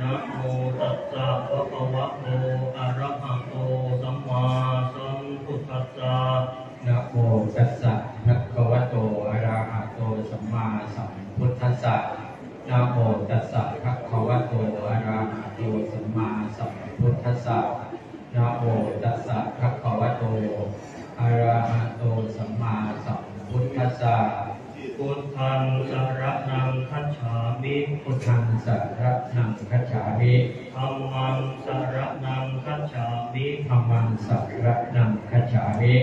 นะโมตัสสะภะคะวะโตอะระหะโตสัมมาสัมพุทธัสสะนะโมตัสสะภะคะวะโตอะระหะโตสัมมาสัมพุทธัสสะนะโมตัสสะภะคะวะโตอะระหะโตสัมมาสัมพุทธัสสะนะโมตัสสะภะคะวะโตอะระหะโตสัมมาสัมพุทธัสสะพุทธังสร พุทธังสรณังคัจฉามิธัมมังสรณังคัจฉามิธัมมังสรณังคัจฉามิ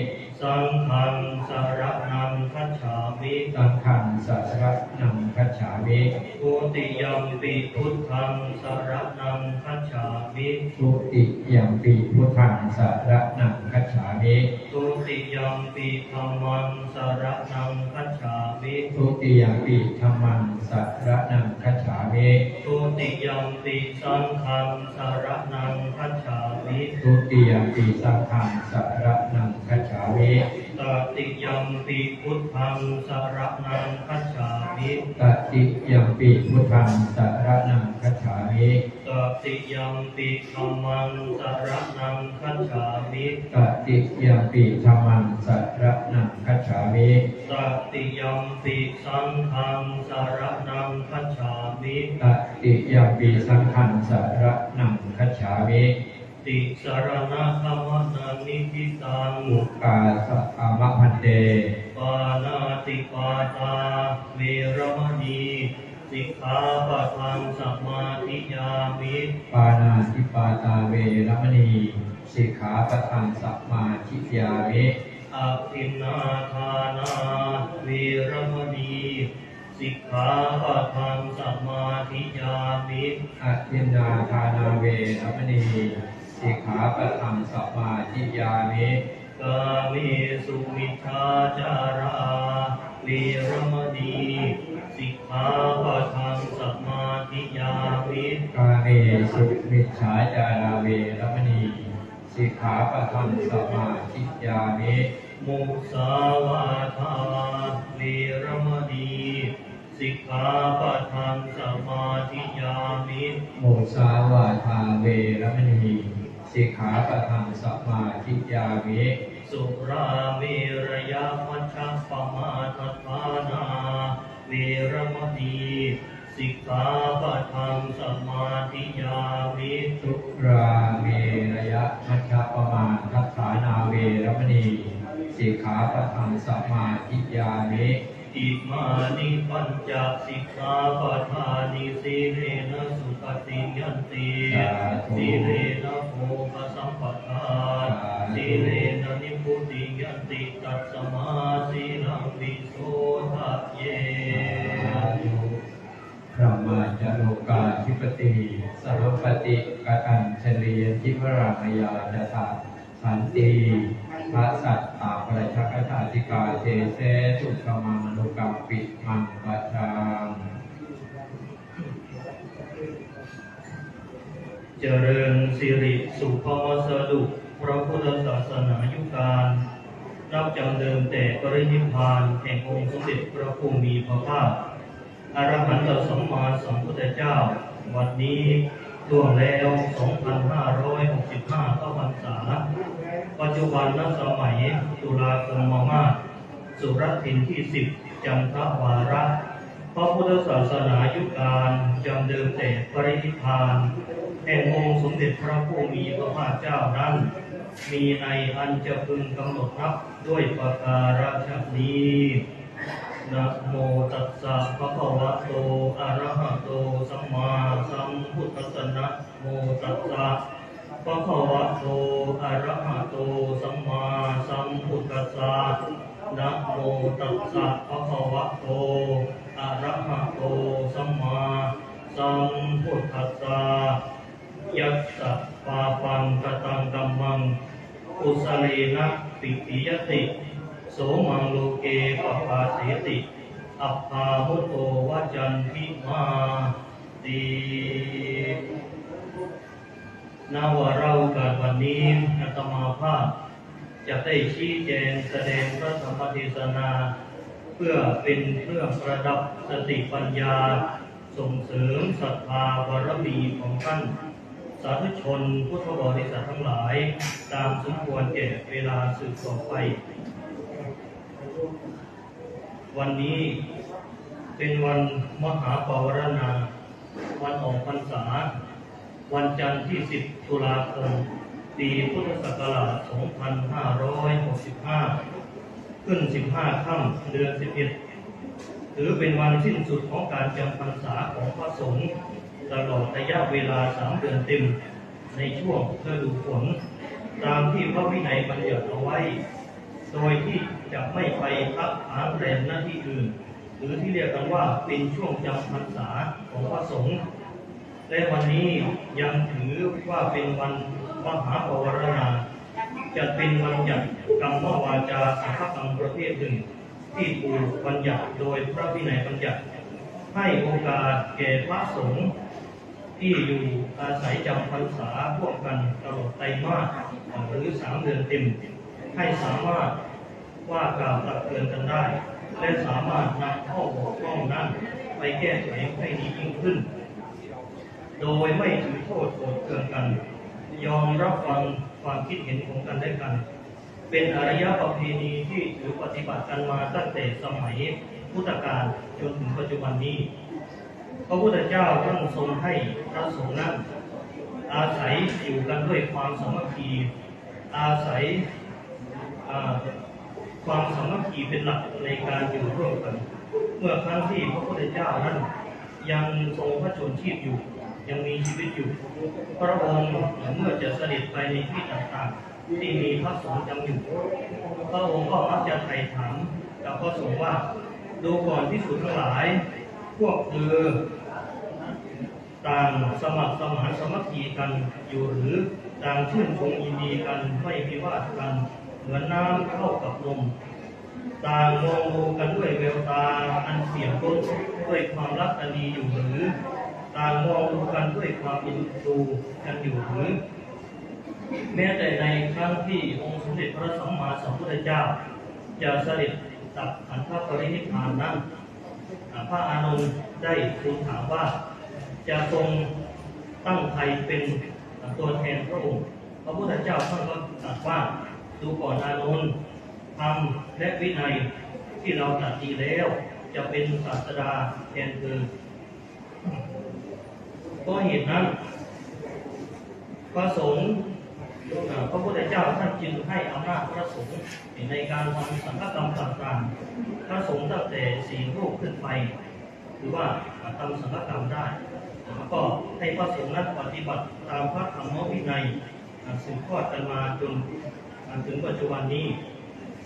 สังฆังสรณังคัจฉามิสังฆังสรณังคัจฉามิทุติยัมปิพุทธังสรณังคัจฉามิทุติยัมปีพุทธังสรณังคัจฉามิทุติยัมปิธัมมังสรณังคัจฉามิทุติยัมปีธัมมังสรณังคัจฉามิทุติยัมปิสังฆังสรณังคัจฉามิทุติยัมปีสังฆังสรณังคัจฉามิตติยัมปิพุทธังสรณังคัจฉามิตติยัมปีพุทธังสรณังคัจฉามิตติยัมปิธัมมังสรณังคัจฉามิตติยัมปีธัมมังสรณังคัจฉามิตติยัมปิสังฆังสรณังคัจฉามิตติยัมปีสังฆังสรณังคัจฉามิ ติสรณะธรรมนังนิพิตังอุกาสะอามะพันเตปานาติปาตาเวรมณีสิกขาปะทังสมาธิยามิปานาติปาตาเวรมณีสิกขาปะทังสัมมาทิฏฐิมิอภินนาทานาเวรมณีสิกขาปะทังสมาธิยามิอทินนาทานาเวรมณี สิกขาปะทังสัมมาทิฏฐิมิกาเมสุมิชาจาราเวรมณีสิกขาปะทังสมาธิยามิกาเมสุมิจฉาจาราเวรมณีสิกขาปะทังสัมมาทิฏฐิมิมุสาวาทาเวรมณีสิกขาปะทังสมาธิยามิโมสาวาทาเวรมณี สิกขาปะทังสัมมาทิฏฐิมิสุราเมรยามัชฌัปปมาทัฏฐานาเวรมณีสิกขาปะทังสมาธิยามิสุราเมรยะมัชฌปมาทัฏฐานาเวรมณีสิกขาปะทังสัมมาทิ ปทาสีเลนนิพุติยันติตัสสมาสีลังวิโสทะเยพระมาจโลกาธิปติสัพปฏิกตัญชลียทิพรามยาจตาสันติพระสัตตาประชากชาติกาเทเสสุขมังมนุกัมปิมังปัจจัง เจริญสิริสุภาสดุพระพุทธศาสนายุการนับจำเดิมแต่ปรินิพานแห่งองค์สมเด็จพระผู้มีพระภาคอรหันตสัมมาสัมพุทธเจ้า วันนี้ล่วงแล้ว 2,565เข้าพรรษา ปัจจุบันณสมัยตุลาคมมามาศสุรทินที่ 10 จันทวาระพระพุทธศาสนายุคการจำเดิมแต่ปรินิพาน แห่งองค์สมเด็จพระผู้มีพระภาคเจ้านั้น มีในอันจะพึงกำหนดนับด้วยประการฉนี้นะโมตัสสะภะคะวะโตอะระหะโตสัมมาสัมพุทธัสสะนะโมตัสสะภะคะวะโตอะระหะโตสัมมาสัมพุทธัสสะนะโมตัสสะภะคะวะโตอะระหะโตสัมมาสัมพุทธัสสะ ยัสสะปาปังกตังกัมมังกุสเลนะปิติยติ โสมังโลเกปปาเสติอัปพามุตโตวจันทิมาตีนาวาเรากาสวันนี้อาตมาภาพ จะได้ชี้แจงแสดงพระธรรมเทศนา เพื่อเป็นเครื่องประดับสติปัญญา ส่งเสริมศรัทธาบารมีของท่าน สาธุชนพุทธบริษัททั้งหลาย ตามสมควรแก่เวลาสืบต่อไป วันนี้เป็นวันมหาปวารณา วันออกพรรษา วันจันทร์ที่ 10 ตุลาคม ปีพุทธศักราช 2565 ขึ้น 15 ค่ำเดือน 11 ถือเป็นวันสิ้นสุดของการจำพรรษาของพระสงฆ์ตลอดระยะเวลา3เดือนเต็ม ในช่วงฤดูฝนตามที่พระวินัยบัญญัติเอาไว้ โดยที่จะไม่ไปพักค้างแรมหน้าที่อื่น หรือที่เรียกกันว่าเป็นช่วงจำพรรษาของพระสงฆ์และวันนี้ยังถือว่าเป็นวันมหาปวารณาจะเป็นวันหยัดกรรมวาจาสังฆกรรมประเภทหนึ่ง ที่ถูกบัญญัติโดยพระวินัยบัญญัติ ให้โอกาสแก่พระสงฆ์ที่อยู่อาศัยจำพรรษาร่วมกันตลอดไตรมาสหรือสามเดือนเต็ม ให้สามารถว่ากล่าวตักเตือนกันได้ และสามารถนำข้อบกพร่องนั้นไปแก้ไขให้ดียิ่งขึ้น โดยไม่ถือโทษโกรธเคืองกัน ยอมรับฟังความคิดเห็นของกันและกัน เป็นอารยประเพณีที่ถือปฏิบัติกันมาตั้งแต่สมัยพุทธกาลจนถึงปัจจุบันนี้ พระพุทธเจ้าท่านทรงให้พระสงฆ์นั้นอาศัยอยู่กันด้วยความสามัคคีอาศัยความสามัคคีเป็นหลักในการอยู่ร่วมกัน เมื่อครั้งที่พระพุทธเจ้านั้นยังทรงพระชนชีพอยู่ ยังมีชีวิตอยู่ พระองค์เมื่อจะเสด็จไปในที่ต่างๆ ที่มีพระสงฆ์จำอยู่พระองค์ก็มักจะไถ่ถามกับพระสงฆ์ว่า ดูก่อนที่สุดทั้งหลาย พวกเธอต่างสมัครสมานสมัคคีกันอยู่หรือต่างชื่นชมยินดีกันไม่มีวาทกัน เหมือนน้ำเข้ากับลมต่างมองดูกันด้วยแววตาอันเสียงรสด้วยความรักอันดีอยู่หรือต่างมองดูกันด้วยความอินดูกันอยู่หรือ แม้แต่ในครั้งที่องค์สมเด็จพระสัมมาสัมพุทธเจ้า จะเสด็จตับขันธปรินิพพานนั้นพระอานนท์ได้ทูลถามว่าจะทรงตั้งใครเป็นตัวแทนพระองค์ พระพุทธเจ้าท่านก็ตรัสว่าดูก่อนอานนท์ธรรมและวินัยที่เราตรัสดีแล้ว จะเป็นศาสดาแทนเธอเพราะเหตุนั้นพระสงฆ์ พระพุทธเจ้าท่านจึงให้อำนาจพระสงฆ์ในการทำสังฆกรรมต่างๆ พระสงฆ์ตั้งแต่สี่รูปขึ้นไปหรือว่าทำสังฆกรรมได้แล้วก็ให้พระสงฆ์นั้นปฏิบัติตามพระธรรมวินัยสืบทอดกันมาจนถึงปัจจุบันนี้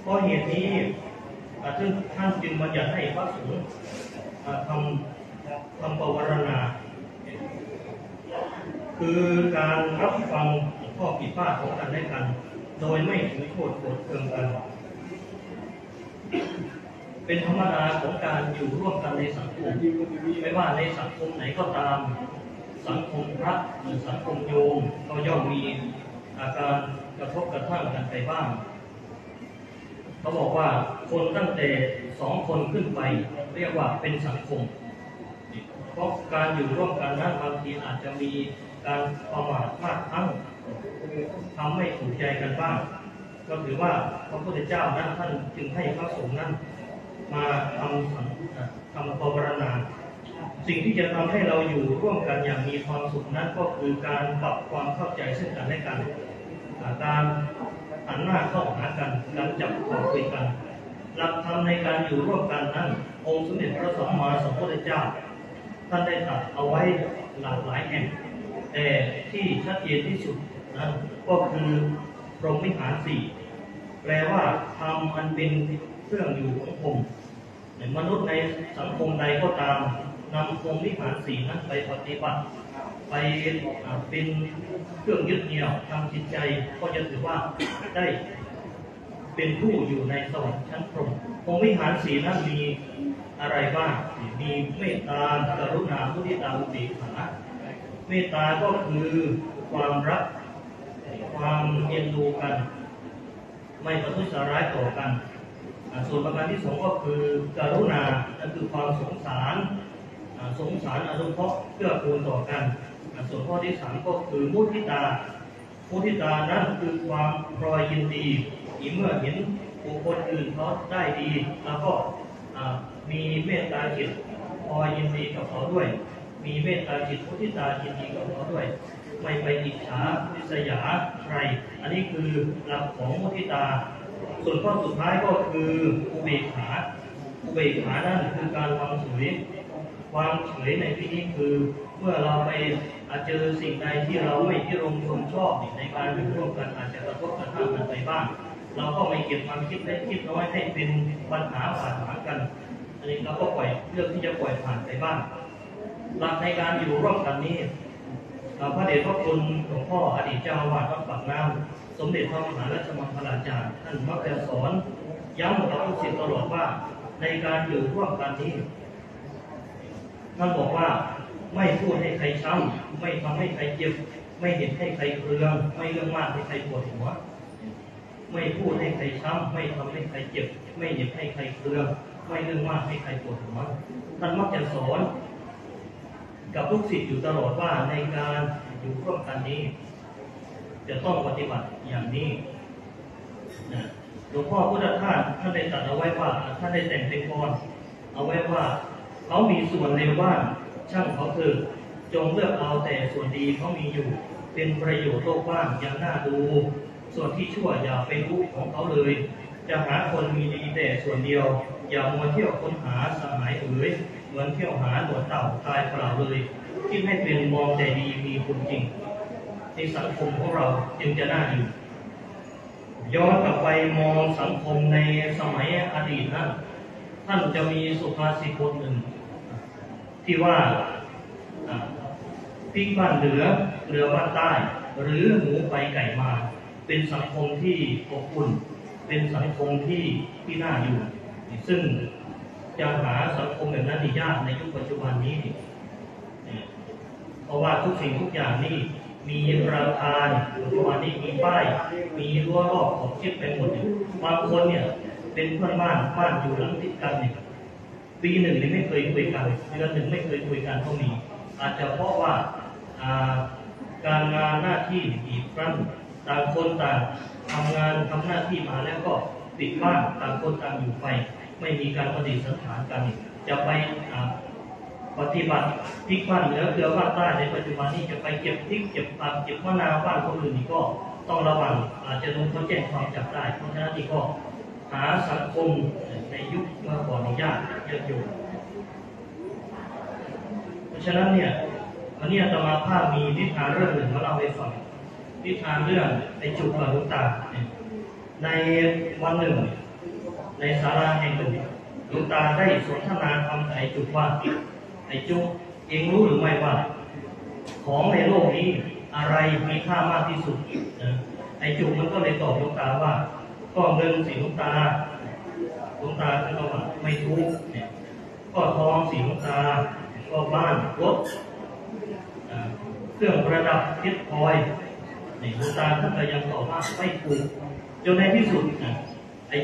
เพราะเหตุนี้ซึ่งท่านจึงบัญญัติให้พระสงฆ์ทำทำปวารณา คือการรับฟัง ข้อผิดพลาดของกันและกัน โดยไม่ถือโทษโกรธเคืองกัน เป็นธรรมดาของการอยู่ร่วมกันในสังคมไม่ว่าในสังคมไหนก็ตาม สังคมพระหรือสังคมโยมก็ย่อมมีอาการกระทบกระทั่งกันไปบ้างเขาบอกว่าคนตั้งแต่สองคนขึ้นไป เรียกว่าเป็นสังคม เพราะการอยู่ร่วมกันนั้นบางทีอาจจะมีการประมาทพลาดพลั้ง ทำไม่ถูกใจกันบ้างก็ถือว่าพระพุทธเจ้านั้นท่านจึงให้พระสงฆ์นั้น มาทำสังทำปวารณาสิ่งที่จะทำให้เราอยู่ร่วมกันอย่างมีความสุขนั้นก็คือการปรับความเข้าใจซึ่งกันและกันการหันหน้าเข้าหากันการจับคอคุยกัน หลักธรรมในการอยู่ร่วมกันนั้น องค์สมเด็จพระสัมมาสัมพุทธเจ้า ท่านได้ตรัดเอาไว้หลากหลายแห่ง แต่ที่ชัดเจนที่สุด นั้นก็คือพรหมวิหารสี่แปลว่าธรรมอันเป็นเครื่องอยู่ของผมมนุษย์ในสังคมใดก็ตามนำพรหมวิหารสี่นั้นไปปฏิบัติ ไปเป็นเครื่องยึดเหนี่ยวทางจิตใจก็จะถือว่าได้เป็นผู้อยู่ในสวรรค์ชั้นพรหมพรหมวิหารสีนั้นมีอะไรบ้าง มีเมตตา กรุณา มุทิตาอุเบกขา เมตตาก็คือความรัก ความเอ็นดูกัน ไม่ประทุษร้ายต่อกัน ส่วนประการที่สองก็คือกรุณานั่นคือความสงสารอ่าาสงสารอนุเคราะเพื่อกูลต่อกัน ส่วนข้อที่สามก็คือมุทิตา มุทิตานั้นคือความพลอยยินดีที่เมื่อเห็นบุคคลอื่นเขาได้ดี แล้วก็มีเมตตาจิตพลอยยินดีกับเขาด้วย มีเมตตาจิตมุทิตายินดีกับเขาด้วย ไม่ไปอิจฉาริษยาใคร อันนี้คือหลักของมุทิตา ส่วนข้อสุดท้ายก็คืออุเบกขาอุเบกขานั่นคือการวางเฉยความเฉยในที่นี้คือเมื่อเราไปอาจเจอสิ่งใดที่เราไม่ที่รงชมชอบในการอยู่ร่วมกันอาจจะกระทบกระทั่งกันไปบ้าง เราก็ไม่เก็บความคิดเล็กคิดน้อยให้เป็นปัญหาปัญหากัน อันนี้เราก็ปล่อยเลือกที่จะปล่อยผ่านไปบ้างหลักในการอยู่ร่วมกันนี่ พระเดชพระคุณหลวงพ่ออดีตเจ้าอาวาสวัดปากน้ำสมเด็จพระมหาราชมังคลาจารย์ท่านมักจะสอนย้ำกับลูกศิษย์ตลอดว่าในการอยู่ร่วมกันนี้ท่านบอกว่าไม่พูดให้ใครช้ำไม่ทำให้ใครเจ็บ ไม่เห็นให้ใครเคืองไม่เรื่องมากให้ใครปวดหัว ไม่พูดให้ใครช้ำไม่ทำให้ใครเจ็บ ไม่เห็นให้ใครเคืองไม่เรื่องมากให้ใครปวดหัวท่านมักจะสอน กับลูกศิษย์อยู่ตลอดว่าในการอยู่ร่วมกันนี้ จะต้องปฏิบัติอย่างนี้หลวงพ่อพุทธทาสท่านได้ตรัดเอาไว้ว่าท่านได้แต่งเป็นกรเอาไว้ว่าเขามีส่วนเลวบ้างช่างเขาเถอะจงเลือกเอาแต่ส่วนดีเขามีอยู่ เป็นประโยชน์โลกบ้างยังน่าดู ส่วนที่ชั่วอย่าไปรู้ของเขาเลย จะหาคนมีดีแต่ส่วนเดียว อย่ามัวเที่ยวค้นหาสหายเอ๋ย เหมือนเที่ยวหาหนวดเต่าตายเปล่าเลยคิดให้เป็นมองแต่ดีมีคุณจริง ในสังคมของเราจึงจะน่าอยู่ ย้อนกลับไปมองสังคมในสมัยอดีตนั้นท่านจะมีสุภาษิตบทหนึ่ง ที่ว่าพริกบ้านเหลือเรือบ้านใต้ หรือหมูไปไก่มา เป็นสังคมที่อบอุ่น เป็นสังคมที่ที่น่าอยู่ ซึ่ง จะหาสังคมแบบนั้นยากในยุคปัจจุบันนี้เพราะว่าทุกสิ่งทุกอย่างนี่มีราคาปัจจุบันนี้มีป้าย มีรั้วรอบขอบชิดไปหมดบางคนเนี่ย เป็นเพื่อนบ้านบ้านอยู่หลังติดกันเนี่ยปีหนึ่งนี่ไม่เคยคุยกันเดือนหนึ่งไม่เคยคุยกันก็มีอาจจะเพราะว่าการงานหน้าที่อีกครั้งต่างคนต่างทำงานทำหน้าที่มาแล้วก็ปิดบ้านต่างคนต่างอยู่ไป ไม่มีการปฏิสันถานกัน จะไปปฏิบัติพริกบ้านเหนือเกลือบ้านใต้ในปัจจุบันนี้จะไปเก็บพริกเก็บผักเก็บมะนาวบ้านคนอื่นนี่ก็ต้องระวังอาจจะโดนเขาแจ้งความจับได้เพราะฉะนั้นนี่ก็หาสังคมในยุคเมื่อก่อนยากเยอะอยู่เพราะฉะนั้นเนี่ยวันนี้อาตมาภาพมีนิทานเรื่องหนึ่งมาเล่าให้ฟังนิทานเรื่องไอ้จุกหลวงตาในวันหนึ่ง ในศาลาแห่งหนึ่งหลวงตาได้สนทนาธรรมไอจุกว่าไอ้จุกเองรู้หรือไม่ว่า ของในโลกนี้อะไรมีค่ามากที่สุดไอ้จุกมันก็เลยตอบหลวงตาว่า ก็เงินสีหลวงตาหลวงตาท่านก็ว่าไม่ถูกเนี่ยก็ทองสีหลวงตา ก็บ้านรถเครื่องประดับเพชรพลอยนี่หลวงตาท่านก็ยังตอบว่าไม่ถูกจนในที่สุดนะ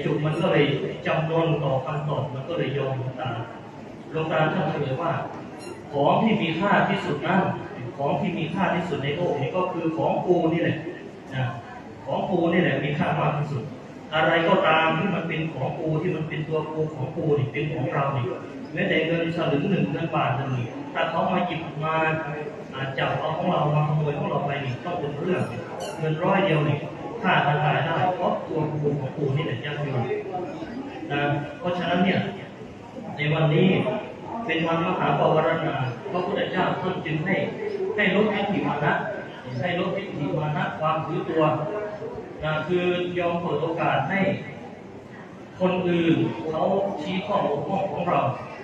จุกมันก็เลยจำนนต่อคำตอบมันก็เลยยอมหลวงตาหลวงตาท่านเฉลยว่า ของที่มีค่าที่สุดนั้นของที่มีค่าที่สุดในโลกนี้ก็คือของกูนี่แหละนะของกูนี่แหละมีค่ามากที่สุด อะไรก็ตามที่มันเป็นของกูที่มันเป็นตัวกูของกูนี่เป็นของเรานี่แม้แต่เงินสลึงหนึ่งเงินบาทหนึ่งนี่ถ้าเขามาหยิบมาอาจับเอาของเรามาขโมยของเราไปนี่ต้องเป็นเรื่องเงินร้อยเดียวนี่ ค่าทางกายได้เพราะตัวกูของกูนี่แหละยั่งยืนนะเพราะฉะนั้นเนี่ยในวันนี้เป็นวันมหาปวารณาพระพุทธเจ้าท่านจึงให้ให้ลดทิฏฐิมานะให้ลดทิฏฐิมานะความถือตัวนะคือยอมเปิดโอกาสให้คนอื่นเขาชี้ข้อบกพร่องของเรา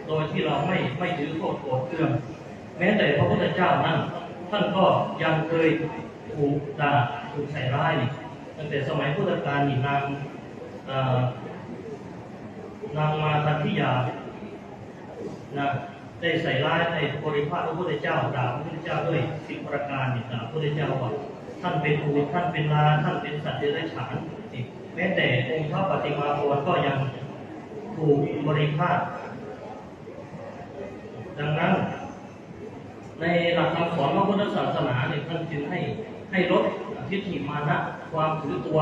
โดยที่เราไม่ไม่ถือโทษโกรธเคืองแม้แต่พระพุทธเจ้านั้น ท่านก็ยังเคยถูกด่าถูกใส่ร้าย ตั้งแต่สมัยพุทธกาลนี่นางนางมาทันทิยานะได้ใส่ร้ายในบริพาทพระพุทธเจ้าด่าพระพุทธเจ้าด้วยสิบประการนี่ด่าพระพุทธเจ้าว่าท่านเป็นอูท่านเป็นลาท่านเป็นสัตว์เดรัจฉานแม้แต่องค์พระปฏิมาภรก็ยังถูกบริพาทดังนั้น ในหลักคำสอนพระพุทธศาสนาเนี่ยท่านจึงให้ให้ลดทิฏฐิมานะ ความถือตัว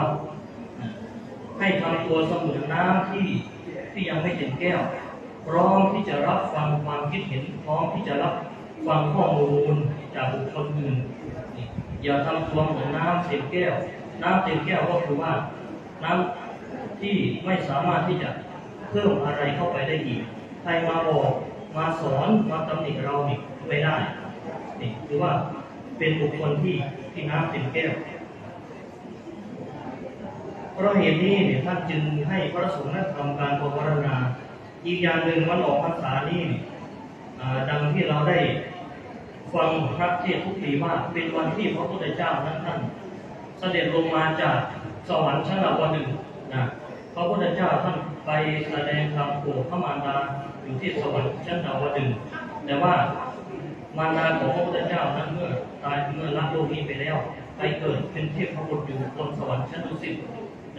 ให้ทำตัวเสมือนน้ำที่ที่ยังไม่เต็มแก้ว พร้อมที่จะรับฟังความคิดเห็น พร้อมที่จะรับฟังข้อมูลจากบุคคลอื่น อย่าทำตัวเหมือนน้ำเต็มแก้ว น้ำเต็มแก้วก็คือว่าน้ำที่ไม่สามารถที่จะเพิ่มอะไรเข้าไปได้อีก ใครมาบอกมาสอนมาตำหนิเรานี่ไม่ได้นี่คือว่าเป็นบุคคลที่ที่น้ำเต็มแก้ว เพราะเหตุนี้เนี่ยท่านจึงให้พระสงฆ์นั้นทำการภาวนาอีกอย่างหนึ่งวันออกพรรษานี่ดังที่เราได้ฟังพระเทศทุกปีว่าเป็นวันที่พระพุทธเจ้านั้นท่านเสด็จลงมาจากสวรรค์ชั้นดาวดึงนะพระพุทธเจ้าท่านไปแสดงธรรมโปรดพระมารดาอยู่ที่สวรรค์ชั้นดาวดึงแต่ว่ามารดาของพระพุทธเจ้านั้นเมื่อตายเมื่อละโลกนี้ไปแล้วไปเกิดเป็นเทพพระบุตรอยู่บนสวรรค์ชั้นดุสิต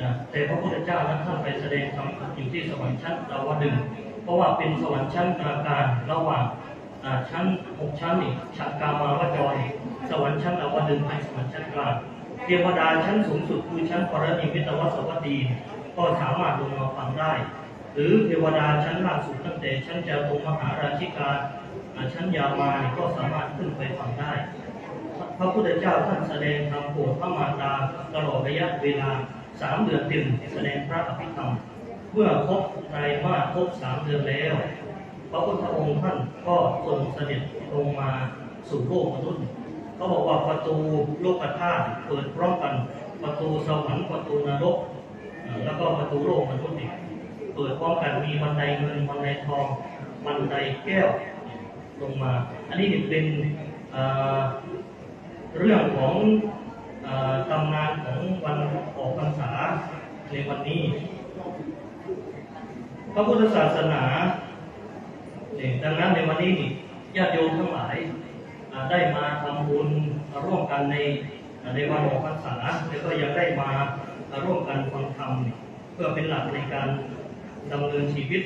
นะแต่พระพุทธเจ้านั้นท่านไปแสดงธรรมอยู่ที่สวรรค์ชั้นดาวดึงเพราะว่าเป็นสวรรค์ชั้นกลางการระหว่างชั้นหกชั้นนี่ชั้นกามาวจรสวรรค์ชั้นดาวดึงส์เป็นสวรรค์ชั้นกลางเทวดาชั้นสูงสุดคือชั้นปรนิมิตวสวัสดีก็สามารถลงมาฟังได้ หรือเทวดาชั้นล่างสุดตั้งแต่ชั้นจาตุมหาราชิกาชั้นยามาเนี่ยก็สามารถขึ้นไปฟังได้ พระพุทธเจ้าท่านแสดงธรรมโปรดพระมารดาตลอดระยะเวลา สามเดือนเต็มแสดงพระอภิธรรมเมื่อครบไตรมาสครบสามเดือนแล้วพระพุทธองค์ท่านก็ทรงเสด็จลงมาสู่โลกมนุษย์เขาบอกว่าประตูโลกธาตุเปิดพร้อมกันประตูสวรรค์ประตูนรก แล้วก็ประตูโลกมนุษย์เปิดพร้อมกันมีบันไดเงินบันไดทองบันไดแก้วลงมา อันนี้เป็นเรื่องของ ตำนานของวันออกพรรษาในวันนี้ พระพุทธศาสนาเนี่ยดังนั้นในวันนี้ญาติโยมทั้งหลายได้มาทำบุญร่วมกันในในวันออกพรรษาแล้วก็ยังได้มาร่วมกันฟังธรรมเพื่อเป็นหลักในการดำเนินชีวิต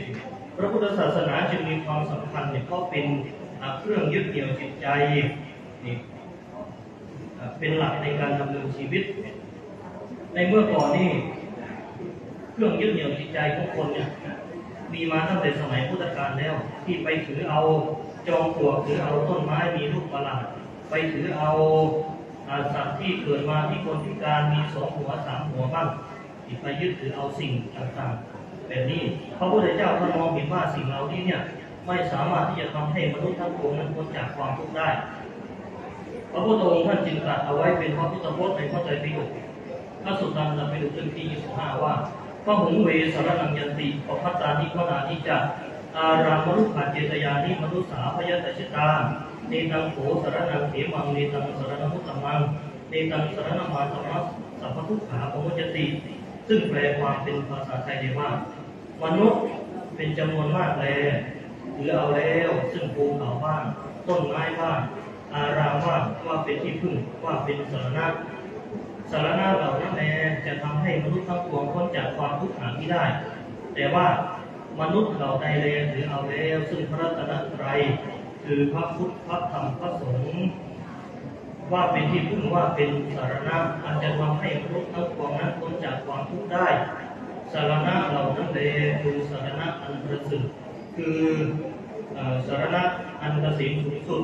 พระพุทธศาสนาจึงมีความสำคัญเนี่ยเพราะเป็นเครื่องยึดเหนี่ยวจิตใจ เป็นหลักในการดำเนินชีวิต ในเมื่อก่อนนี่เครื่องยึดเหนี่ยวจิตใจของคนเนี่ยมีมาตั้งแต่สมัยพุทธกาลแล้ว ที่ไปถือเอาจอมปลวกถือเอาต้นไม้มีรูปประหลาดไปถือเอาสัตว์ที่เกิดมาที่คนพิการมีสองหัวสามหัวบ้างที่ไปยึดถือเอาสิ่งต่างๆแบบนี้พระพุทธเจ้าท่านมองเห็นว่าสิ่งเหล่านี้เนี่ยไม่สามารถที่จะทำให้มนุษย์ทั้งปวงนั้นพ้นจากความทุกข์ได้ พระพุทธองค์ท่านจึงตรัสเอาไว้เป็นพระพุทธพจน์ในพระไตรปิฎกพระสุตตันตปิฎกเล่มที่25ว่าพระหงเวสารนังยันติปพัตตานิพนานิจะอารามรุขาเจตยานิมนุสาพยตชิตาเนตังโขสารนังเขมังเนตังสารนังพุตตมังเนตังสารนังมาสมัสสัพพทุขาปมุจจติ ซึ่งแปลความเป็นภาษาไทยได้ว่ามนุษย์เป็นจำนวนมากแลหรือเอาแล้วซึ่งภูเขาบ้างต้นไม้บ้าง อารามบ้าว่าเป็นที่พึ่งว่าเป็นสารณะสารณะเหล่านั้นแลจะทำให้มนุษย์ทั้งปวงพ้นจากความทุกข์หาที่ได้ แต่ว่ามนุษย์เหล่าใดแลหรือเอาแล้วซึ่งพระรัตนตรัยคือพระพุทธพระธรรมพระสงฆ์ว่าเป็นที่พึ่งว่าเป็นสารณะอันจะทำให้มนุษย์ทั้งปวงนั้นพ้นจากความทุกข์ได้ สารณะเหล่านั้นแลคือสารณะอันประเสริฐคือเอ่อสารณะอันเกษมสูงสุด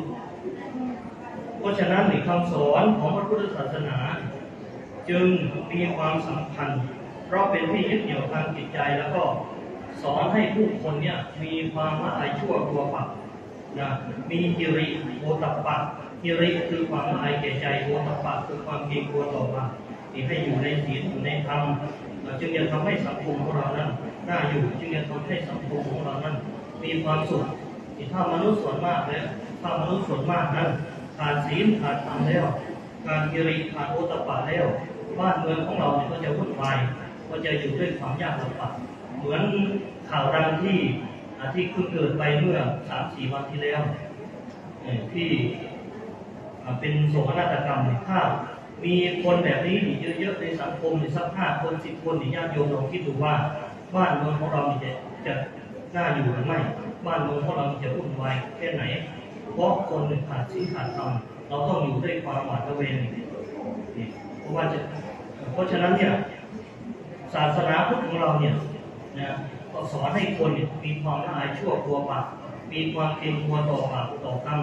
เพราะฉะนั้นในคำสอนของพระพุทธศาสนา จึงมีความสำคัญ เพราะเป็นที่ยึดเหนี่ยวทางจิตใจแล้วก็สอนให้ผู้คนเนี่ยมีความละอายชั่วกลัวบาปนะมีฮิริโอตปะฮิริคือความละอายแก่ใจโอตปะคือความเกรงกลัวต่อบาปที่ให้อยู่ในศีลอยู่ในธรรมจึงจะทำให้สังคมของเรานั้นน่าอยู่จึงจะทำให้สังคมของเรานั้น มีความสุขที่ถ้ามนุษย์ส่วนมากแล้วถ้ามนุษย์ส่วนมากนั้น ขาดศีลขาดธรรมแล้ว การกิริขาดโอตปะแล้ว บ้านเมืองของเราเนี่ยก็จะวุ่นวายก็จะอยู่ด้วยความยากลำบากเหมือนข่าวดังที่อที่เพิ่งเกิดไปเมื่อสามสี่วันที่แล้วที่เป็นโศกนาฏกรรมเนี่ยถ้ามีคนแบบนี้นี่เยอะๆในสังคมนี่สักห้าคนสิบคนนี่ญาติโยมลองคิดดูว่า บ้านเมืองของเราจะจะน่าอยู่หรือไม่ บ้านเมืองของเราจะวุ่นวายแค่ไหน เพราะคนหนึ่งขาดที่ขาดธรรมเราต้องอยู่ด้วยความหวาดระแวงเพราะว่าจะเพราะฉะนั้นเนี่ยศาสนาพุทธของเราเนี่ยนะก็สอนให้คนเนี่ยมีความละอายชั่วกลัวบาปมีความเกรงกลัวต่อบาปต่อกรรม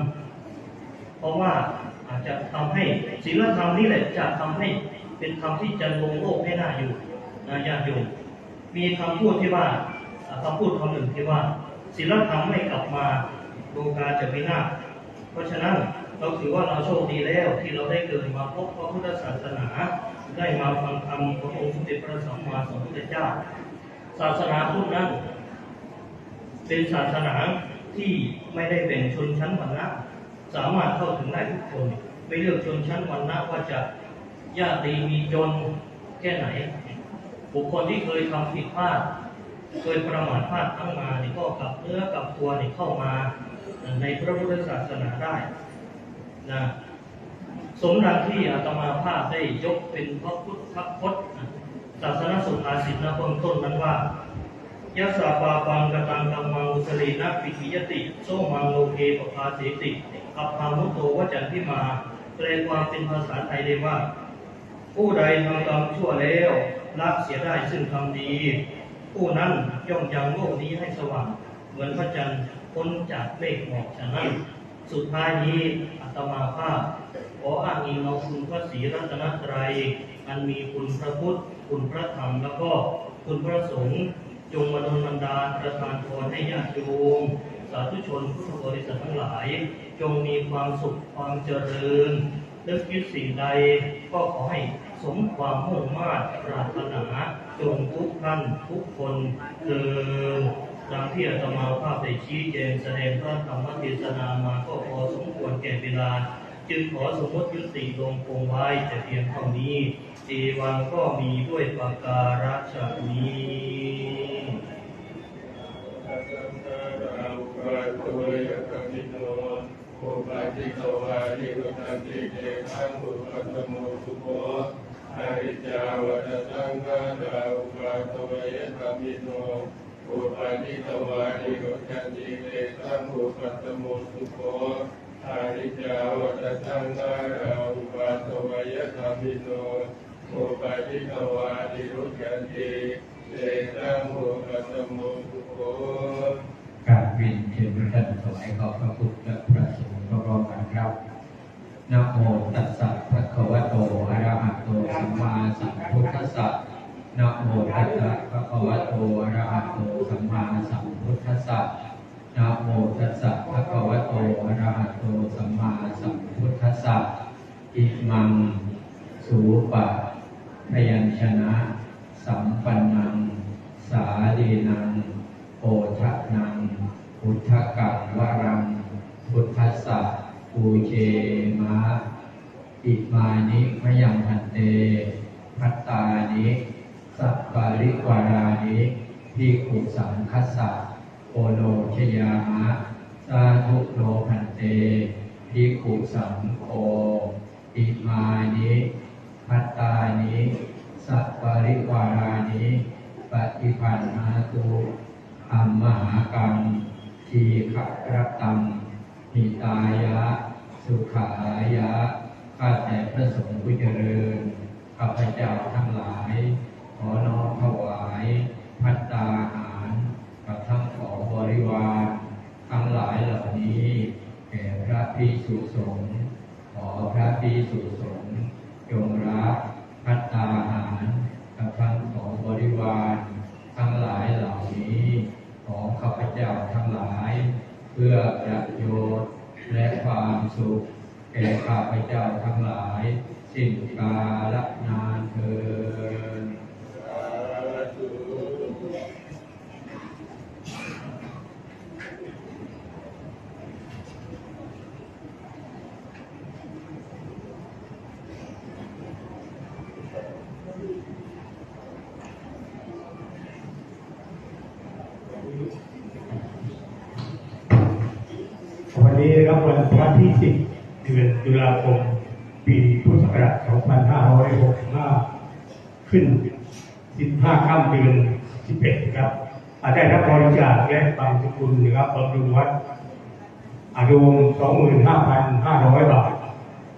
เพราะว่าอาจจะทำให้ศีลธรรมนี่แหละจะทำให้เป็นธรรมที่จะลงโลกให้น่าอยู่นะญาติโยมมีคำพูดที่ว่าอ่าคำพูดคำหนึ่งที่ว่าศีลธรรมไม่กลับมา โลกาจะไม่นาศเพราะฉะนั้นเราถือว่าเราโชคดีแล้วที่เราได้เกิดมาพบพระพุทธศาสนา ได้มาฟังธรรมขององค์สมเด็จพระสัมมาสัมพุทธเจ้า ศาสนาพุทธนั้น เป็นศาสนาที่ไม่ได้แบ่งชนชั้นวรรณะสามารถเข้าถึงได้ทุกคน ไม่เลือกชนชั้นวรรณะว่าจะยากดีมีจนแค่ไหน บุคคลที่เคยทำผิดพลาดเคยประมาทพลาดทั้งมานี่ก็กลับเนื้อกลับตัวนี่เข้ามา ในพระพุทธศาสนาได้นะสมดังที่อาตมาภาพได้ยกเป็นพระพุทธพจน์ศาสนสุภาษิตนะเบื้องต้นนั้นว่ายัสาปาปังกตังกัมมังุสลีนักปิธิยติ โซมังโลเกปภาเสติอัพามุตโตวจันทิมาแปลความเป็นภาษาไทยได้ว่า ผู้ใดทำกรรมชั่วแล้วละเสียได้ซึ่งทำดี ผู้นั้นย่อมยังโลกนี้ให้สว่างเหมือนพระจันทร์ พ้นจากเมฆหมอกฉะนั้น สุดท้ายนี้อัตมาภาพขออ้างอิงเอาคุณพระศรีรัตนตรัยอันมีคุณพระพุทธ คุณพระธรรม แล้วก็คุณพระสงฆ์จงมาดลบันดาลประทานพรให้ญาติโยมสาธุชนพุทธบริษัททั้งหลาย จงมีความสุขความเจริญนึกคิดสิ่งใดก็ขอให้สมความมุ่งมา่ปรารถนาจงทุกท่านทุกคนเดิน ตามที่อาตมาภาพได้ชี้แจงแสดงพระธรรมเทศนามาก็พอสมควรแก่เวลา จึงขอสมมติยุติลงคงไว้แต่เพียงเท่านี้จีวังก็มีด้วยประการฉนี้อริจาวัตสังฆาดาอุปาทวยธรรมิโน อุปาทิตวานิโรจันติเตสังอุปัตตโมสุโขอริจาวัตสังฆาดาอุปาทวายธรรมิโนอุปาทิตวานิโรจันติเตสังอุปัตตโมสุโขการเรียนเชิญทุกท่านถวายขอพระพุทธและพระสงฆ์พร้อมๆกันครับนะโมตัสสะภะคะวะโตอะระหะโตสัมมาสัมพุทธัสสะนะโมตัสสะภะคะวะโตอะระหะโตสัมมาสัมพุทธัสสะนะโมตัสสะภะคะวะโตอะระหะโตสัมมาสัมพุทธัสสะอิมังสูปะพยัญชนะ สัมปันนัง สาลีนัง โอทะนัง พุทธกังวรัง พุทธัสสะปูเชมะ อิมา นิมะยังพันเตพัตตานิสัพปริวารานิพิขุสังคัสสะโอโลชยามะสาธุโลพันเตพิขุสังโฆอิมานิพัตตานิสัพปริวารานิปฏิปันนาตุอัมมหากังทีขะรตังหิตายะ สุขายะ ข้าแต่พระสงฆ์ผู้เจริญ ข้าพเจ้าทั้งหลาย ขอน้อมถวาย พัตตาหาร กับทั้งของบริวารทั้งหลายเหล่านี้ แก่พระภิกษุสงฆ์ ขอพระภิกษุสงฆ์จงรับพัตตาหารกับทั้งของบริวารทั้งหลายเหล่านี้ ของข้าพเจ้าทั้งหลาย เพื่อประโยชน์และความสุข แก่ข้าพเจ้าทั้งหลาย สิ้นกาลนานเถินวันนี้รับวันพระที่สิบ 11ตุลาคม ปีพุทธศักราช 2565 ขึ้น 15ค่ำเดือน 11 ครับอาจได้รับบริจาคและบางสกุลนะครับบำรุงวัดอายุ25,500 บาท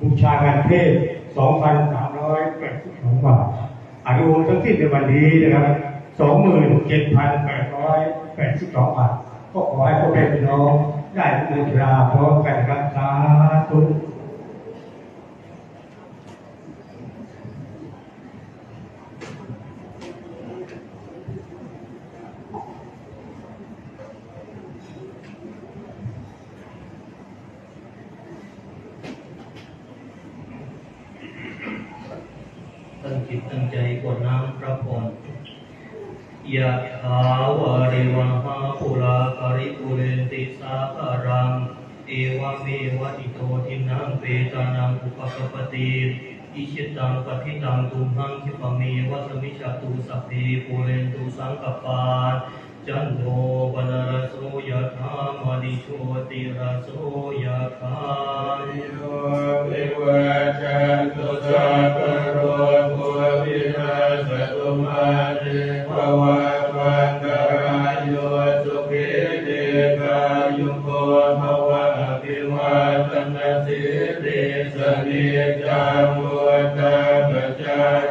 บูชาการเทศ 2,382 บาทอายุทั้งสิ้นในวันนี้นะครับ27,882 บาท ก็ขอให้พ่อแม่พี่น้อง ได้บูชาพร้อมกันครับสาธุตั้งจิตตั้งใจกวดน้ำพระพรยะถาวาริวหาปุราปริปุเรนาคารัง เอวเมวะอิโตทินังเปตานังอุปกปปติอิชิตังปฏิตังตุมหังคิปเมวะสมิจจตุสัพเพปุเรนตุสังกปาจันโทปนรโสยะธามณิโชติรโสยะธาโยวิวัจจันตุสัพพโรโ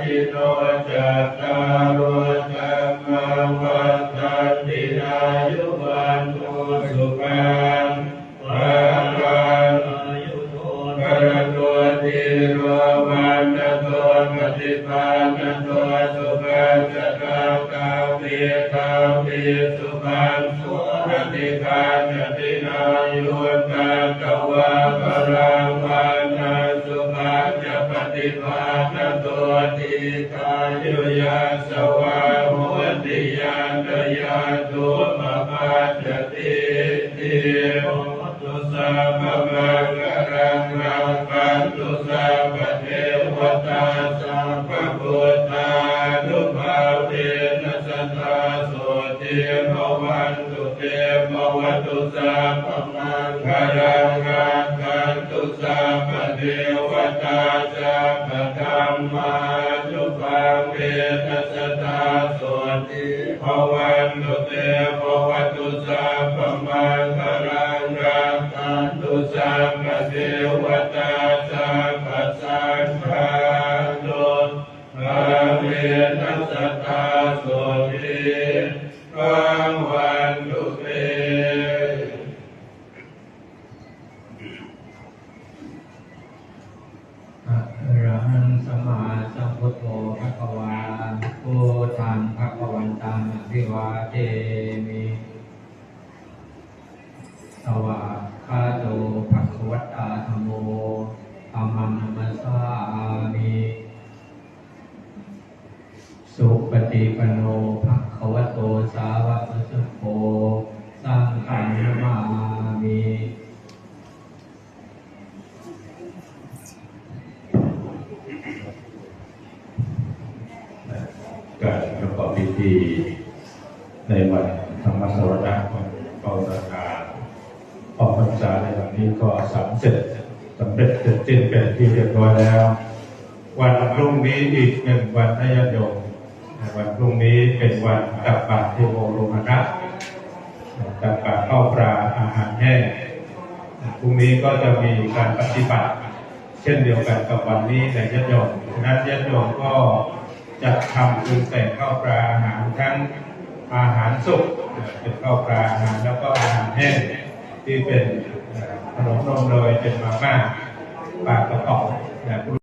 ายิโนจัตตารุ รังคันตุสัพพะเท นี้อีกหนึ่งวันนายโยมวันพรุ่งนี้เป็นวันตักบาตรเทโวโลมานะตักบาตรข้าวปลาอาหารแห้งพรุ่งนี้ก็จะมีการปฏิบัติ เช่นเดียวกันกับวันนี้ในยะโยมนั้นยะโยมก็จะทำปรุงแต่งข้าวปลาอาหารทั้งอาหารสุกเป็นข้าวปลาอาหารแล้วก็อาหารแห้งที่เป็นขนมนมเนยเป็นมาม่าปลากระป๋องนะ